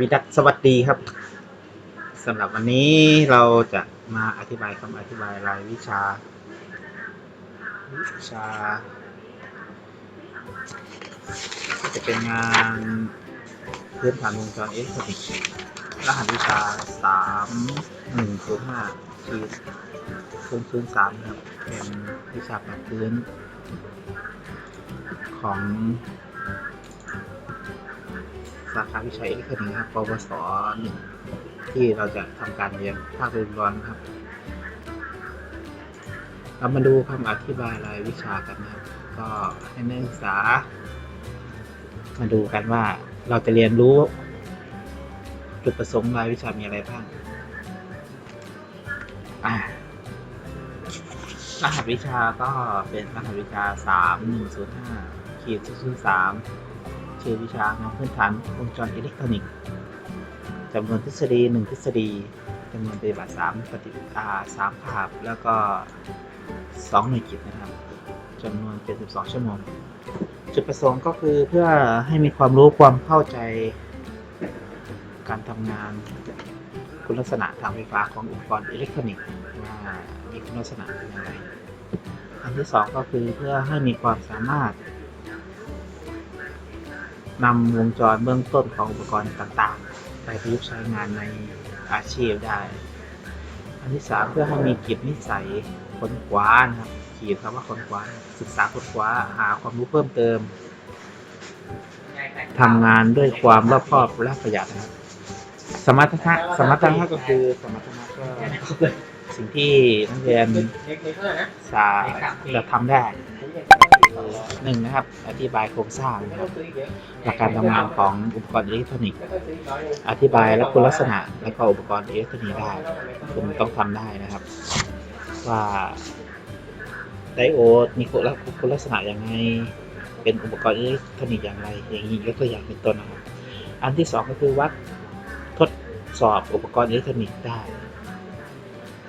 วีดัสสวัสดีครับสำหรับวันนี้เราจะมาอธิบายคำอธิบายรายวิชา วิชา จะเป็นงานพื้นฐานวงจรอิเล็กทรอนิกส์รหัสวิชาสามหนึ่งศูนย์ศูนย์ศูนย์สามครับ เป็นวิชาแบบพื้นของ สาขาวิชาเอกชนนะครับปวสหนึ่งที่เราจะทำการเรียนภาคเรียนร้อนครับ เรามาดูคำอธิบายรายวิชากันนะก็ให้นักศึกษา มาดูกันว่าเราจะเรียนรู้ จุดประสงค์รายวิชามีอะไรบ้างอ่ารหัสวิชาก็เป็นรหัสวิชา 3105ขีดศูนย์สาม คือวิชางานพื้นฐานวงจรอิเล็กทรอนิกส์จำนวนทฤษฎี 1 ทฤษฎีจำนวนปฏิบัติ3ปฏิบัติสามภาพ แล้วก็ 2 หน่วยกิจนะครับจำนวนเป็น 12 ชั่วโมง จุดประสงค์ก็คือเพื่อให้มีความรู้ความเข้าใจ การทำงานคุณลักษณะทางไฟฟ้าของอุปกรณ์อิเล็กทรอนิกส์ว่ามีคุณลักษณะอย่างไรอันที่ 2 ก็คือเพื่อให้มีความสามารถ นำวงจรเบื้องต้นของอุปกรณ์ต่างๆ ไปประยุกต์ใช้งานในอาชีพได้ อันที่สามเพื่อให้มีกิจนิสัยค้นคว้านะครับขีดคำว่าค้นคว้า ศึกษาค้นคว้าหาความรู้เพิ่มเติมทำงานด้วยความรอบคอบและประหยัดนะครับ สมรรถนะสมรรถนะก็คือสมรรถนะก็สิ่งที่นักเรียนสาจะทำได้ หนึ่งนะครับ อธิบายโครงสร้างนะครับหลักการทำงานของอุปกรณ์อิเล็กทรอนิกส์ อธิบายและคุณลักษณะและก็อุปกรณ์อิเล็กทรอนิกส์ได้คุณต้องทำได้นะครับ ว่าไดโอดมีคุณลักษณะอย่างไรเป็นอุปกรณ์อิเล็กทรอนิกส์อย่างไร อย่างนี้ยกตัวอย่างเป็นต้นนะครับ อันที่สองก็คือวัดทดสอบอุปกรณ์อิเล็กทรอนิกส์ได้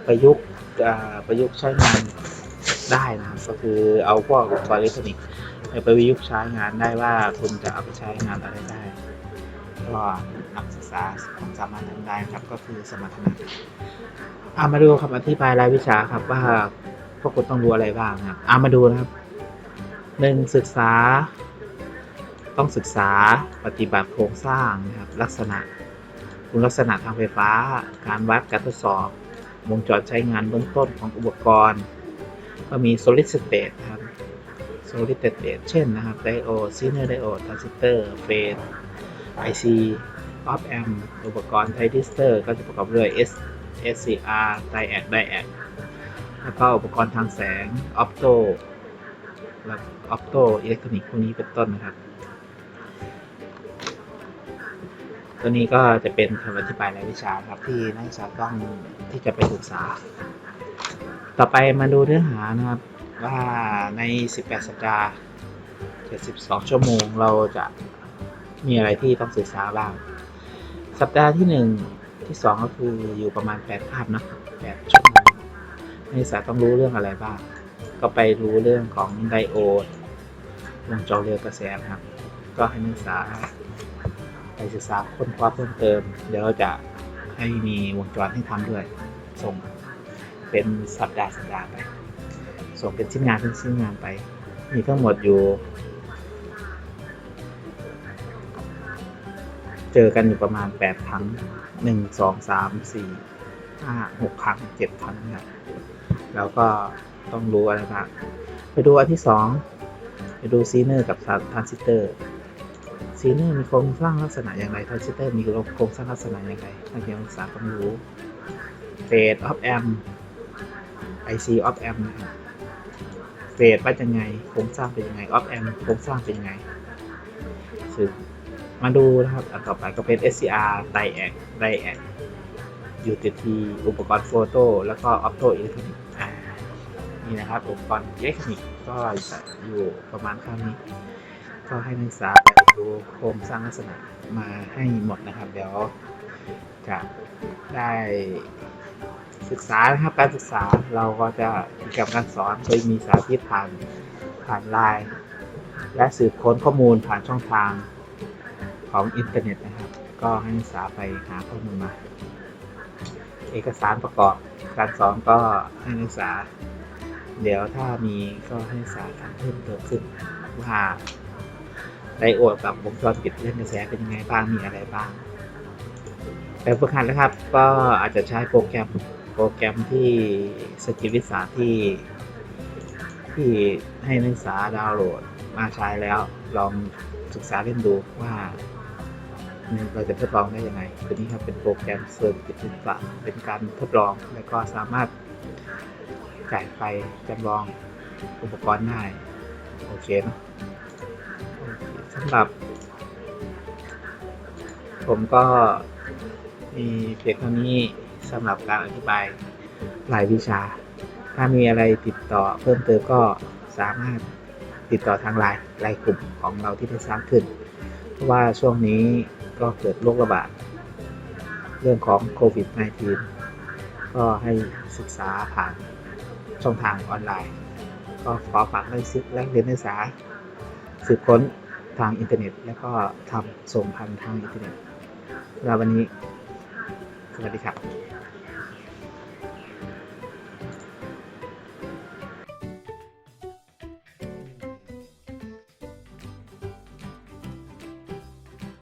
ประยุกต์ประยุกต์ใช้งาน ได้นะครับก็คือเอาพวกอุปกรณ์อิเล็กทรอนิกส์ไปประยุกต์ใช้งานได้ว่าคุณจะเอาไปใช้งานอะไรได้ก็นักศึกษาสามารถทำได้ครับก็คือสมรรถนะอามาดูคำอธิบายรายวิชาครับว่าพวกคุณต้องรู้อะไรบ้างนะครับอามาดูนะครับหนึ่งศึกษา ต้องศึกษาปฏิบัติโครงสร้างนะครับลักษณะคุณลักษณะทางไฟฟ้า การวัดการทดสอบ วงจรใช้งานเบื้องต้นของอุปกรณ์ ก็มี solid state นะครับ solid state เช่นนะครับ diode zener diode transistor phase IC op amp อุปกรณ์ transistor ก็จะประกอบด้วย S SCR diac diac แล้วก็อุปกรณ์ทางแสง opto และ opto อิเล็กทรอนิกส์พวกนี้เป็นต้นนะครับ ตัวนี้ก็จะเป็นคำอธิบายรายวิชาครับที่นักศึกษาต้องที่จะไปศึกษา ต่อไปมาดูเนื้อหานะครับว่าใน 18 สัปดาห์ 72 ชั่วโมงเราจะมีอะไรที่ต้องศึกษาบ้าง สัปดาห์ที่ 1 ที่ 2 ก็คืออยู่ประมาณ 8 คาบนะ8ชั่วโมงนักศึกษาต้องรู้เรื่องอะไรบ้าง ก็ไปรู้เรื่องของไดโอดวงจรเรือกระแสครับ ก็ให้นักศึกษา ไปศึกษาค้นคว้าเพิ่มเติม เดี๋ยวเราจะให้มีวงจรให้ทำด้วย ส่งเป็นสัปดาห์สัปดาห์ไป ส่งเป็นชิ้นงานเป็นชิ้นงานไป มีทั้งหมดอยู่ เจอกันอยู่ประมาณ 8 ครั้ง 1 2 3 4 5 6 ครั้ง 7 ครั้งนะแล้วก็ต้องรู้อะไรบ้างไปดูอันที่ 2 ไปดูซีเนอร์กับทรานซิสเตอร์ ซีเนอร์มีโครงสร้างลักษณะอย่างไรทรานซิสเตอร์มีโครงสร้างลักษณะอย่างไรนักเรียนศึกษาต้องรู้เฟสออฟแอม IC of amp นะครับเฟสว่ายังไงโครงสร้างเป็นยังไง of amp โครงสร้างเป็นยังไงซึ่งมาดูนะครับอันต่อไปก็เป็น SCR diac diac อยู่ติทีอุปกรณ์โฟโต้แล้วก็ opto อิเล็กทรอนิกส์นี่นะครับอุปกรณ์อิเล็กทรอนิกส์ก็อยู่ประมาณข้างนี้ ก็ให้นักศึกษา ดูโครงสร้างลักษณะมาให้หมดนะครับ เดี๋ยวจะได้ศึกษานะครับการศึกษาเราก็จะกิจกรรมการสอนโดยมีสาธิตผ่านผ่านไลน์และสืบค้นข้อมูลผ่านช่องทางของอินเทอร์เน็ตนะครับ ก็ให้นักศึกษาไปหาข้อมูลมา เอกสารประกอบการสอนก็ให้นักศึกษา เดี๋ยวถ้ามีก็ให้นักศึกษาทำเพิ่มเติมขึ้นว่า ไดโอดกับวงจรปิดเล่นกระแสเป็นยังไงบ้างมีอะไรบ้างแบบฝึกหัดนะครับก็อาจจะใช้โปรแกรมโปรแกรมที่สกิลวิสาที่ที่ให้นักศึกษาดาวน์โหลดมาใช้แล้วลองศึกษาเล่นดูว่าเราจะทดลองได้ยังไงตัวนี้ครับเป็นโปรแกรมเซิร์ฟกิจวิสาเป็นการทดลอง แล้วก็สามารถจ่ายไฟจำลองอุปกรณ์ได้ โอเคเนอะ หรับ ผมก็มีเพียงเท่านี้สำหรับการอธิบายรายวิชา ถ้ามีอะไรติดต่อเพิ่มเติมก็สามารถติดต่อทางไลน์ไลน์กลุ่มของเราที่ได้สร้างขึ้น เพราะว่าช่วงนี้ก็เกิดโรคระบาด เรื่องของโควิด -19 ก็ให้ศึกษาผ่านช่องทางออนไลน์ ก็ขอฝากให้ซึกแลกเรียนนักศึกษาสืบค้น ทางอินเทอร์เน็ต แล้วก็ทำส่งพันทางอินเทอร์เน็ตแล้ววันนี้สวัสดีครับ